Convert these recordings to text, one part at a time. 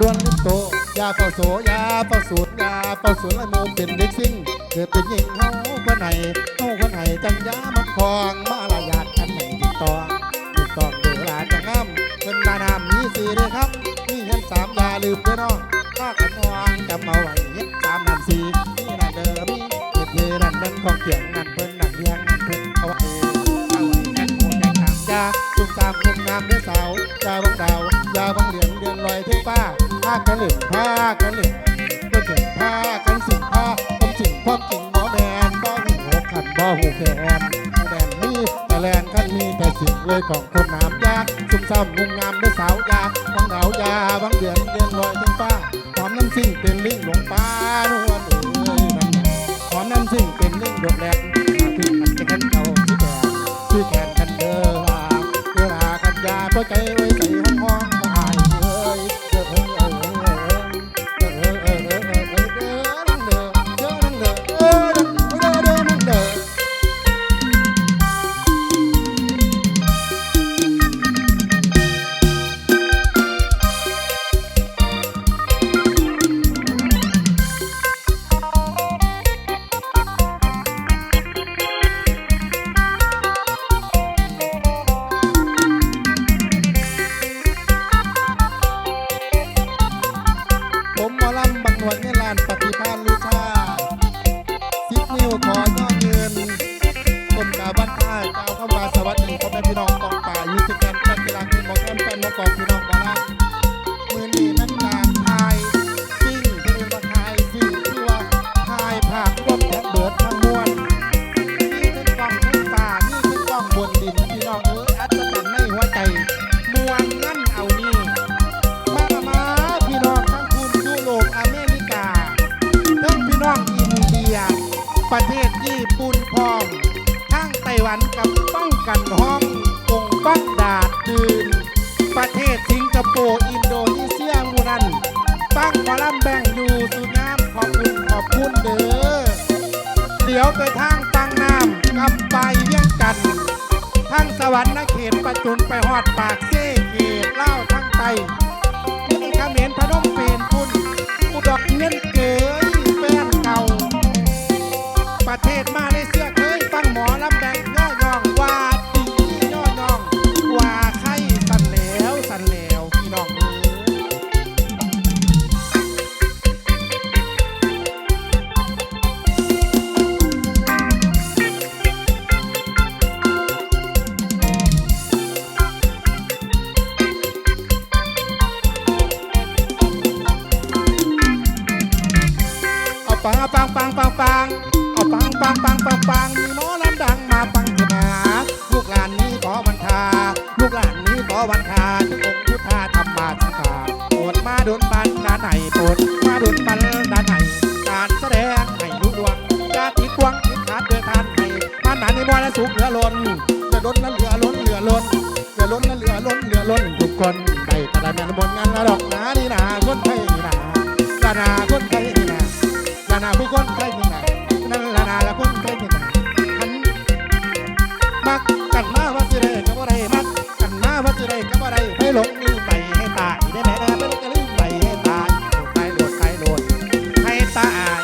ดวนลิปโตยาเฝ้าโสยาเฝ้าสูตรยาเฝ้าสูตรไอ้โมเป็นเด็กซิ่งเกิดเป็นหญิงเฮาคนไหนเฮาคนไหนจังยามาคองมาลายาดกันไม่ถูกต้องถูกต้อเดือลาจะงามเป็นดานามมีสี่เลยครับมีเงินสามยาลืมเด้อน้องถ้าขันวางจำเอาไว้เฮ็ดสามนสี่นี่นั่นเด้อมีเฮ็ดเยนั่นนั่นของเกียงนั่นเพิ่น แต่สิ่งเลยของคนน้ำยาซุ่มซ่ำมงุมงามด้วยสาวยาบังดาวยาบังเดือนเดือนลอยถึงฟ้าหอมน้ำสิ่งเป็นลิงหลงป้านวลเอ้ยหอมน้ำสิ่งเป็นลิงโดดแรงมาถึงมันจะกันเขาที่แดงชื่อแขนกันเด้อลาเวลากันยาเพราะใจ ประเทศญี่ปุ่นพร้อมทั้งไต้หวันกับป้องกันห้องกงปักดาดดืนประเทศสิงคโปร์อินโดนีเซียมูนันตั้งหมอลำแบ่งอยู่สุน้ำขอบคุณขอบคุณเด้อเดี๋ยวไปทางตังน้ำกำไปเยี่ยงกันทั้งสวรรค์นเขตประจุนไปหอดปากเซ่เขตเล่าทั้งไตนี่ขเขมรพนมเปญคุณอุดรเงิน ลือล้นเหลือล้นเหลือล้นเหลือล้นเหลือล้นทุกคนได้แต่ละแม่นบนงานละดอกหนาดีนาคนไทยนี่นาลานาคนไทยนี่นาลานาผู้คนใครมีหนานั่นลานาละคนใครมีหนาหันมักกันมาว่าสิได้ก็บ่ได้มักกันมาว่าสิได้ก็บ่ได้ให้หลงลืมไปให้ตายได้แม่ไม่ต้องลืมไปให้ตายตายโหลดตายโหลดให้ตาย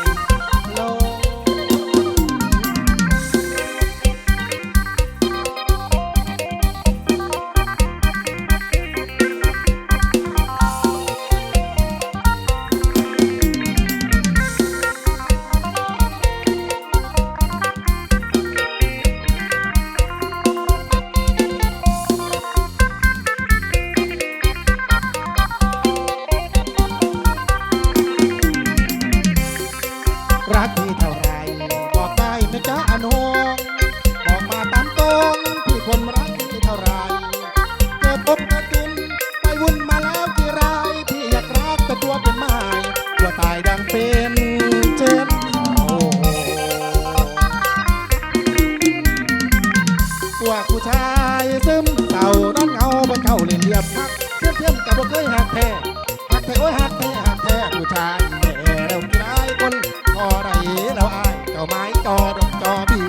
ไม้จอดจอผี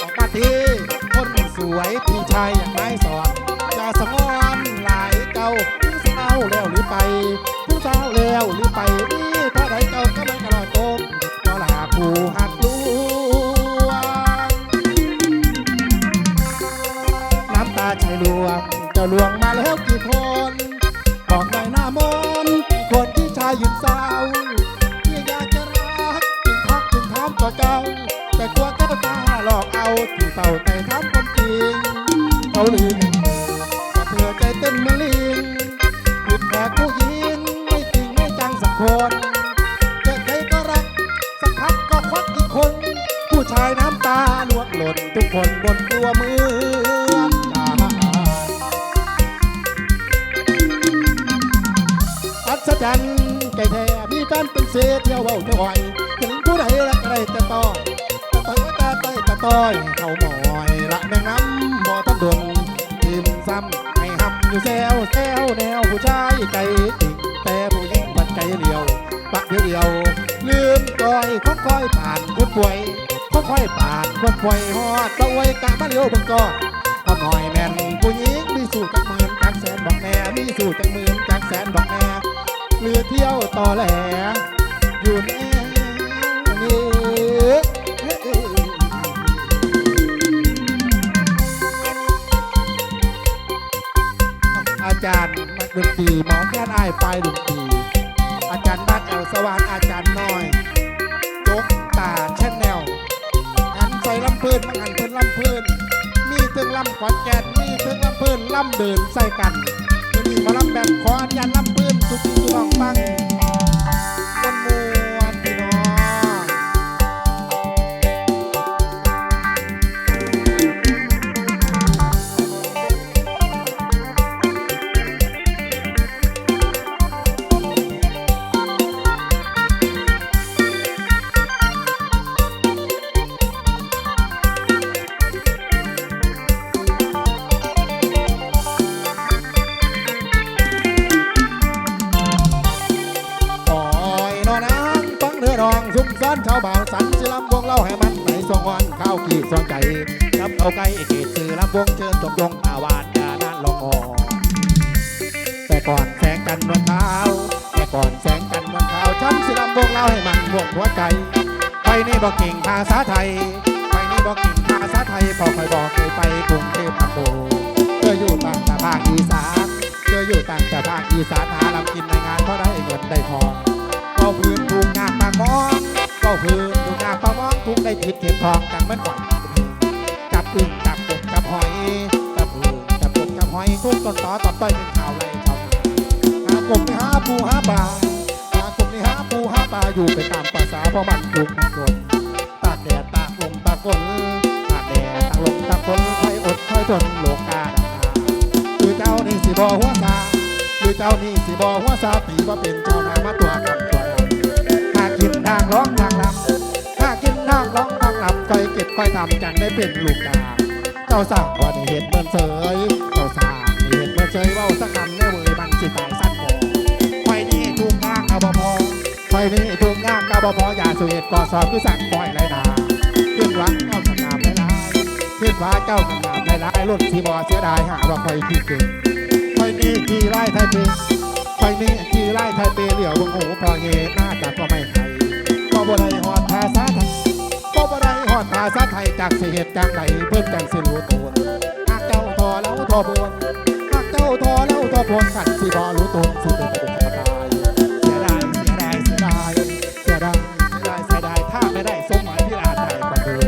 ออกมาทีคนสวยพี่ชายอย่างไม้สอดจะสงวนหลายเก่าผู้สาวแล้วหรือไปผู้สาวแล้วหรือไปนี่ถ้าไดเก่าก็ไม่กระลอยโกงก็ลาผู้หักลูกน้ำตาใจลวงจะลวงมาแล้วกี่คนบอกหน่อยหน้ามนคนที่ชายหญิงสาว กเอาที่าแต่ทำความจริงเขาลือ ต่อยเขาหมอยละแมงน้ำบ่อทันดนทิมซ้ำให้หำอยู่แซวแซวแนวผู้ชายใจติ่งแต่ผู้หญิงบัดใจเดียวปะเดียวเดียวลืมก้อยค่อยๆผ่านคนป่วยค่อยๆผ่านคนป่วยฮอดตะไว้กะมาเลี้ยวบิ่งกอนเอาหน่อยแม่นผู้หญิงมีสู่จักหมื่นจักแสนบอกแน่มีสู่จักหมื่นจักแสนบอกแน่เรือเที่ยวต่อแหลอยู่แน่ จารย์นักดนตรีหมอแค่นอ้ไฟดนตรีอาจารย์บ้านแอลสว่างอาจารย์น้อยจกตาแชนแนลอันใส่ลำเพื่นมังอันเพิ่นลำเพื่นมีเทิงลำขอนแก่นมีเทิงลำเพื่นลำเดินใส่กันมีมาลำแบบขออาจารย์ลำเพื่นสุขีสุลองบังมวนม อนชาวบ่าวสันสิลำวงเล่าให้มันไหนสองวันข้าวขีดสองใจกับเอาไก่เกตสื่อลำวงเชิญจบลงตาวานยานานลองออแต่ก่อนแสงจันทร์นวลขาวแต่ก่อนแสงจันทร์นวลขาวฉันสิลำวงเล่าให้มันวงหัวใจไปนี่บอกเก่งภาษาไทยไปนี่บอกเก่งภาษาไทยพอคอยบอกเคยไปกรุงเทพมหานคเธออยู่ต่างแต่ภาคอีสานเธออยู่ต่างแต่ภาคอีสานหาลำกินในงานเพราะได้เงินได้ทองก็พื้นถูกงานปากมอง ก็พื้นถูกงาปากมองทุกได้ผิดเข็มทองกันเหมือนก่อนจับอึ่งจับกบจับหอยจับอึ่งจับกบจับหอยทุกต้นต่อต่อต้อยเป็นข่าวไรชาวนหากบหาปูหาปลาหากบนี่หาปูหาปลาอยู่ไปตามภาษาเพราะมันถูกมันกนตากแดดตากลมตากฝนตากแดดตากลมตากฝนคอยอดคอยทนโลกาดาคือเจ้านี่สิบอหัวซาคือเจ้านี่สิบอหัวซาตีว่าเป็นเจ้านามาตัวกำตัวลำหา กินทางร้องทางลำหากินทางร้องทางลำคอยเก็บคอยทำจังได้เป็นลูกกาเจ้าสาววันเห็นเบิ่นเสยเจ้าสาวนี่เห็นเบิ่นเสยว้าสักคำแน่เว้ยมันสิตายสั้นก่อนไฟนี่ทุกงานกบพอไฟนี่ทุกงานกบพออย่าสุเหตุก่อสอบคือสั่งปล่อยไรนาขึ้นวังเจ้าขนามไรลายขึ้นว้าเจ้าขนามไรลายรุ่นสีบอเสียดายหาว่าไฟที่เกิดไฟนี่ขี่ไล่ไทยเปไฟนี่ขี่ไล่ไทยเปเหลียววงหูพอเงหน้าจากก็ไม่ไทย บ่ได้หอดภาษาไทยก็บ่ได้หอดภาษาไทยจากสิเหตุจากไหนเพิ่มจังสิรู้ตัวหากเจ้าทอแล้วทอบวนหากเจ้าทอแล้วทอบนกันสิบอรู้ตนสิเป็นตุกตายเสียดายเสียดายเสียดายเสียดายเสียดายเสียดายถ้าไม่ได้สมหมายที่อาจได้ก็เธอ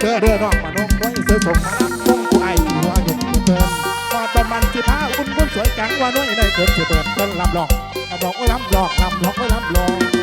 เธอเรือน้องมานมไว้เสือสมมาลับคงกูไอหัวหยุดเกินว่าตอนมันสิพาคุณคุณสวยจังว่าน้อยได้เกินสิเปิดเพิ่นลำลองลำลองโอ้ลำลองลำลองโอ้ลำลอง